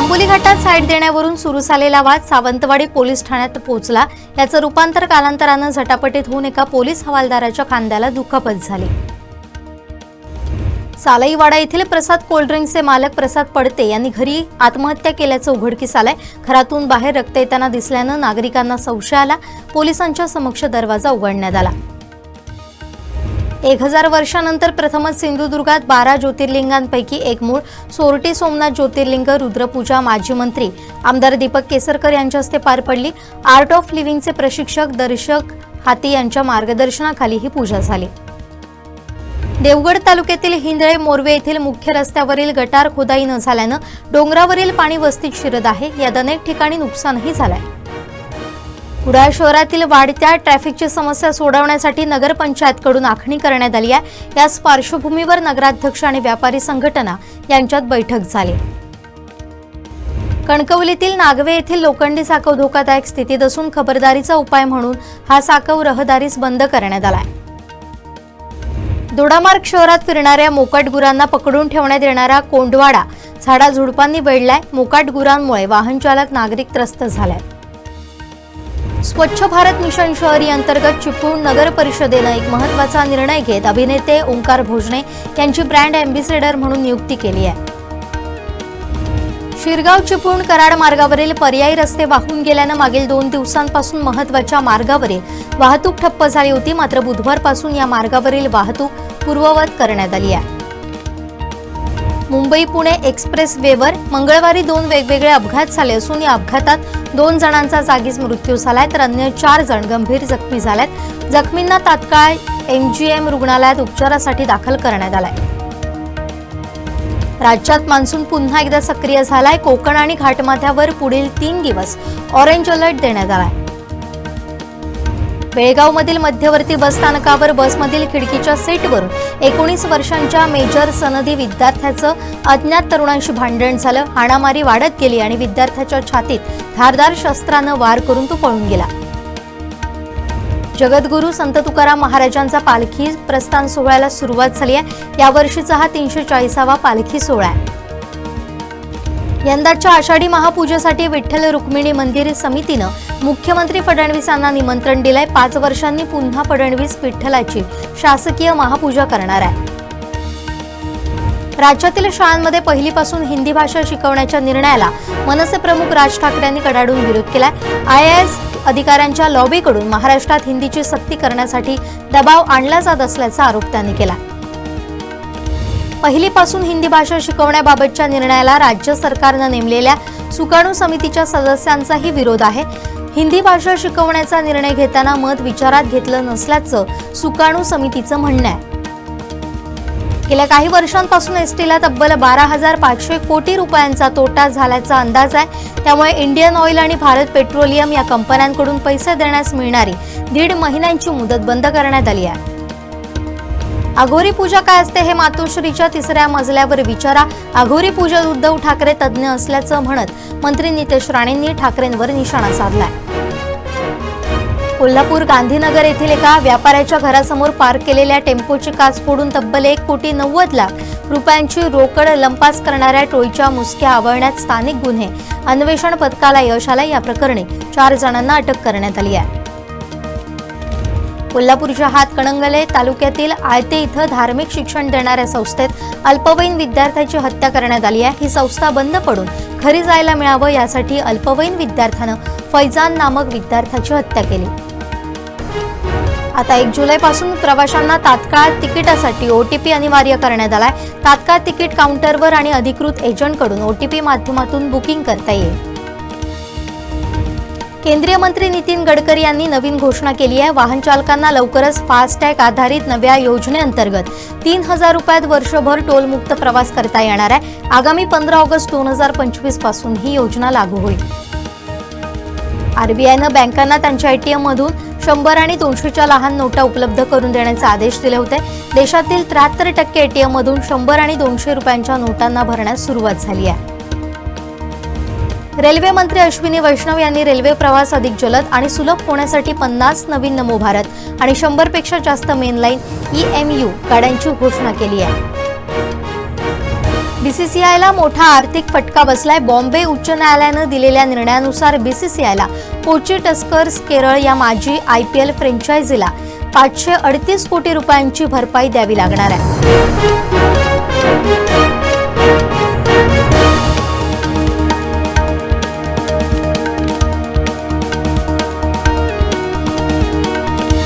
अंगुली घाटात साईड देण्यावरून सुरू झालेला वाद सावंतवाडी पोलीस ठाण्यात पोहोचला. याचं रूपांतर कालांतरानं झटापटीत होऊन एका पोलीस हवालदाराच्या खांद्याला दुखापत झाली. सालईवाडा येथील प्रसाद कोल्ड्रिंकचे मालक प्रसाद पडते यांनी घरी आत्महत्या केल्याचं उघडकीस आलंय. घरातून बाहेर रक्त येताना दिसल्यानं नागरिकांना संशय आला. पोलिसांच्या समक्ष दरवाजा उघडण्यात आला. एक हजार वर्षानंतर प्रथमच सिंधुदुर्गात बारा ज्योतिर्लिंगांपैकी एक मूळ सोरटी सोमनाथ ज्योतिर्लिंग रुद्रपूजा माजी मंत्री आमदार दीपक केसरकर यांच्या हस्ते पार पडली. आर्ट ऑफ लिव्हिंगचे प्रशिक्षक दर्शक हाती यांच्या मार्गदर्शनाखाली ही पूजा झाली. देवगड तालुक्यातील हिंदळे मोरवे येथील मुख्य रस्त्यावरील गटार खोदाई न झाल्यानं डोंगरावरील पाणी वस्तीत शिरत आहे. यात अनेक ठिकाणी नुकसानही झालंय. कुडाळ शहरातील वाढत्या ट्रॅफिकची समस्या सोडवण्यासाठी नगरपंचायतकडून आखणी करण्यात आली आहे. याच पार्श्वभूमीवर नगराध्यक्ष आणि व्यापारी संघटना यांच्यात बैठक झाली. कणकवलीतील नागवे येथील लोखंडी साकव धोकादायक स्थितीत असून खबरदारीचा उपाय म्हणून हा साकव रहदारीस बंद करण्यात आलाय दोडामार्ग शहरात फिरणाऱ्या मोकाट गुरांना पकडून ठेवण्यात येणारा कोंडवाडा झाडा झुडपांनी वेढलाय. मोकाट गुरांमुळे वाहन चालक नागरिक त्रस्त झालाय. स्वच्छ भारत मिशन शहरी अंतर्गत चिपळूण नगर परिषदेनं एक महत्त्वाचा निर्णय घेत अभिनेते ओंकार भोजने यांची ब्रँड अँबॅसेडर म्हणून नियुक्ती केली आहे. शिरगाव चिपळूण कराड मार्गावरील पर्यायी रस्ते वाहून गेल्यानं मागील दोन दिवसांपासून महत्त्वाच्या मार्गावरील वाहतूक ठप्प झाली होती. मात्र बुधवारपासून या मार्गावरील वाहतूक पूर्ववत करण्यात आली आहे. मुंबई पुणे एक्सप्रेस वेवर मंगळवारी दोन वेगवेगळे अपघात झाले असून या अपघातात दोन जणांचा जागीच मृत्यू झालाय तर अन्य चार जण गंभीर जखमी झाल्यात जखमींना तात्काळ एमजीएम रुग्णालयात उपचारासाठी दाखल करण्यात आलाय. राज्यात मान्सून पुन्हा एकदा सक्रिय झालाय. कोकण आणि घाटमाथ्यावर पुढील तीन दिवस ऑरेंज अलर्ट देण्यात आलाय. बेळगावमधील मध्यवर्ती बस स्थानकावर बसमधील खिडकीच्या सीटवरून एकोणीस वर्षांच्या मेजर सनदी विद्यार्थ्याचं अज्ञात तरुणांशी भांडण झालं. हाणामारी वाढत गेली आणि विद्यार्थ्याच्या छातीत धारदार शस्त्रानं वार करून तो पळून गेला. जगद्गुरू संत तुकाराम महाराजांचा पालखी प्रस्थान सोहळ्याला सुरुवात झाली आहे. यावर्षीचा हा तीनशे चाळीसावा पालखी सोहळा आहे. यंदाच्या आषाढी महापूजेसाठी विठ्ठल रुक्मिणी मंदिर समितीनं मुख्यमंत्री फडणवीसांना निमंत्रण दिलंय. पाच वर्षांनी पुन्हा फडणवीस विठ्ठलाची शासकीय महापूजा करणार आहे. राज्यातील शाळांमध्ये पहिलीपासून हिंदी भाषा शिकवण्याच्या निर्णयाला मनसे प्रमुख राज ठाकरेंनी कडाडून विरोध केलाय. आय एस अधिकाऱ्यांच्या लॉबीकडून महाराष्ट्रात हिंदीची सक्ती करण्यासाठी दबाव आणला जात असल्याचा आरोप त्यांनी केला पहिलीपासून हिंदी भाषा शिकवण्याबाबतच्या निर्णयाला राज्य सरकारनं नेमलेल्या सुकाणू समितीच्या सदस्यांचाही विरोध आहे. हिंदी भाषा शिकवण्याचा निर्णय घेताना मत विचारात घेतलं नसल्याचं सुकाणू समितीचं म्हणणं आहे. गेल्या काही वर्षांपासून एसटीला तब्बल बारा हजार पाचशे कोटी रुपयांचा तोटा झाल्याचा अंदाज आहे. त्यामुळे इंडियन ऑइल आणि भारत पेट्रोलियम या कंपन्यांकडून पैसे देण्यास मिळणारी दीड महिन्यांची मुदत बंद करण्यात आली आहे. अघोरी पूजा काय असते हे मातोश्रीच्या तिसऱ्या मजल्यावर विचारा. अघोरी पूजा उद्धव ठाकरे तज्ज्ञ असल्याचं म्हणत मंत्री नितेश राणेंनी ठाकरेंवर निशाणा साधलाय. कोल्हापूर गांधीनगर येथील एका व्यापाऱ्याच्या घरासमोर पार्क केलेल्या टेम्पोची काच फोडून तब्बल एक कोटी नव्वद लाख रुपयांची रोकड लंपास करणाऱ्या टोळीच्या मुसक्या आवळण्यात स्थानिक गुन्हे. अन्वेषण पथकाला यश आलं या प्रकरणी चार जणांना अटक करण्यात आली आहे. कोल्हापूरच्या हातकणंगले तालुक्यातील आयते इथं धार्मिक शिक्षण देणाऱ्या संस्थेत अल्पवयीन विद्यार्थ्याची हत्या करण्यात आली आहे. ही संस्था बंद पडून घरी जायला मिळावं यासाठी अल्पवयीन विद्यार्थ्यानं फैजान नामक विद्यार्थ्याची हत्या केली. आता एक जुलैपासून प्रवाशांना तात्काळ तिकिटासाठी ओटीपी अनिवार्य करण्यात आलाय. तात्काळ तिकीट काउंटरवर आणि अधिकृत एजंटकडून ओटीपी माध्यमातून बुकिंग करता येईल. केंद्रीय मंत्री नितीन गडकरी यांनी नवीन घोषणा केली आहे. वाहन चालकांना लवकरच फास्टॅग आधारित नव्या योजनेअंतर्गत तीन हजार रुपयात वर्षभर टोलमुक्त प्रवास करता येणार आहे. आगामी पंधरा ऑगस्ट दोन हजार पंचवीसपासून ही योजना लागू होईल. आरबीआयनं बँकांना त्यांच्या एटीएम मधून शंभर आणि दोनशेच्या लहान नोटा उपलब्ध करून देण्याचे आदेश दिले होते. देशातील त्र्याहत्तर टक्के एटीएम मधून शंभर आणि दोनशे रुपयांच्या नोटांना भरण्यास सुरुवात झाली आहे. रेल्वे मंत्री अश्विनी वैष्णव यांनी रेल्वे प्रवास अधिक जलद आणि सुलभ होण्यासाठी पन्नास नवीन नमो भारत आणि शंभरपेक्षा जास्त मेनलाईन ई एम यू गाड्यांची घोषणा केली आहे. बीसीसीआयला मोठा आर्थिक फटका बसलाय. बॉम्बे उच्च न्यायालयानं दिलेल्या निर्णयानुसार बीसीसीआयला कोची टस्कर्स केरळ या माजी आय पी एल फ्रँचायझीला पाचशे अडतीस कोटी रुपयांची भरपाई द्यावी लागणार आहे.